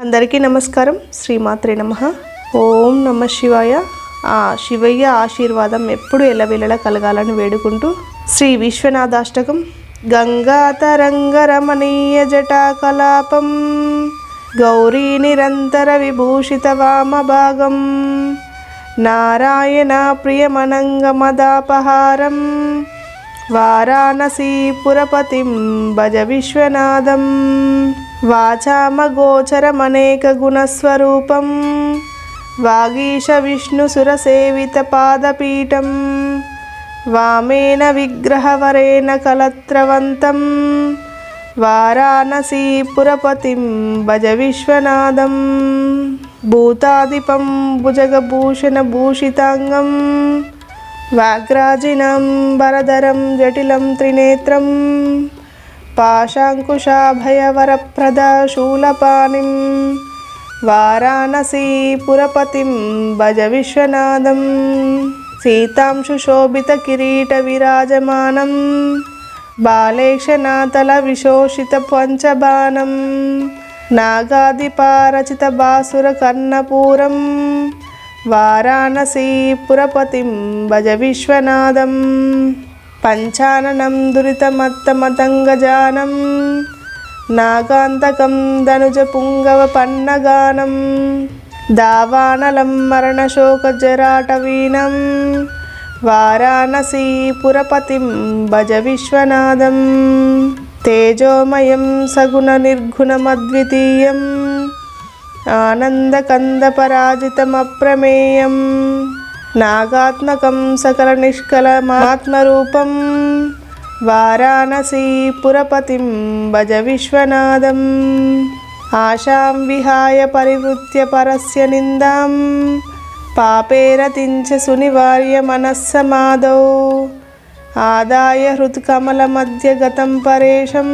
అందరికీ నమస్కారం. శ్రీమాత్రే నమ. ఓం నమ శివాయ. ఆ శివయ్య ఆశీర్వాదం ఎప్పుడు ఎల్లవేళలా కలగాలని వేడుకుంటూ శ్రీ విశ్వనాథాష్టకం. గంగాతరంగరమణీయ జటాకలాపం. గౌరీ నిరంతర విభూషిత వామ భాగం. నారాయణ ప్రియమనంగమదాపహారం. వారాణసీపురపతిం భజ విశ్వనాథం. వాచామగోచరమనేక గుణస్వరూపం వాగీష విష్ణు సురసేవిత పాదపీఠం వామేన విగ్రహవరేణ కలత్రవంతం. వారాణసీపురపతిం భజ విశ్వనాథం. భూతాదిపం భుజగభూషణభూషితాంగం. వాగ్రాజినం వరదరం జటిలం త్రినేత్రం. పాశాంకుశాభయవరప్రద శూలపాణిం వారాణసీపురపతిం భజ విశ్వనాథం సీతాంశుశోభితకిరీటవిరాజమానం బాలేక్షనాతల విశోషిత పంచబాణం నాగాదిపారచిత బాసుర పంచాననం దురితమత్తమతంగజానం నాగాంతకం ధనుజ పుంగవ పన్నగానం దావానలం మరణశోకజరాటవీనం వారాణసీపురపతిం భజ విశ్వనాథం తేజోమయం సగుణ నిర్గుణమద్వితీయం ఆనందకందపరాజితమప్రమేయం. నాగాత్మకం సకల నిష్కలమాత్మరూపం వారాణసీపురపతిం భజ విశ్వనాథం ఆశాం విహాయ పరివృత్య పరస్య నిందాం పాపేరతించ సునివార్య మనస్సమాదౌ ఆదాయ హృత్కమల మధ్య గతం పరేషం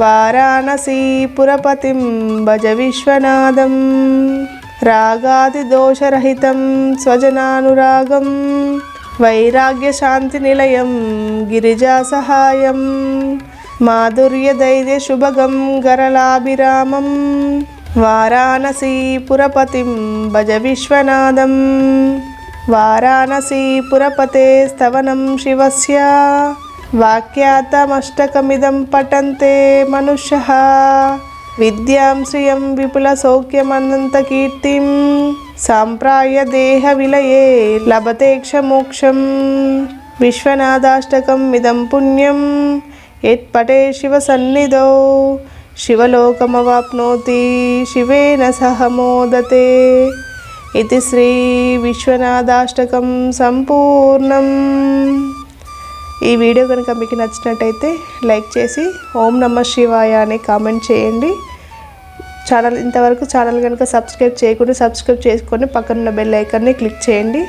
వారాణసీ పురపతిం భజ విశ్వనాథం రాగాదిదోషరహితం స్వజనానురాగం వైరాగ్యశాంతినిలయం గిరిజాసహాయం మాధుర్యధైర్యశుభగం గరలాభిరామం వారాణసీపురపతిం భజ విశ్వనాథం వారాణసీపురపతే స్తవనం శివస్య వాక్యాతమష్టకమిదం పఠంతే మనుష్యः. విద్యాం శ్రియం విపులసౌఖ్యమనంతకీర్తిం సాంప్రాయ దేహ విలయే లభతేక్ష మోక్షం విశ్వనాథాష్టకం ఇదం పుణ్యం. యత్పటే శివసన్నిధౌ శివలోకమవాప్నోతి శివేన సహ మోదతే. ఇది శ్రీ విశ్వనాథాష్టకం సంపూర్ణం. ఈ వీడియో కనుక మీకు నచ్చినట్టయితే లైక్ చేసి ఓం నమ శివాయ అని కామెంట్ చేయండి. ఛానల్ ఇంతవరకు ఛానల్ కనుక సబ్స్క్రైబ్ చేయకుండా సబ్స్క్రైబ్ చేసుకొని పక్కనున్న బెల్ ఐకాన్ని క్లిక్ చేయండి.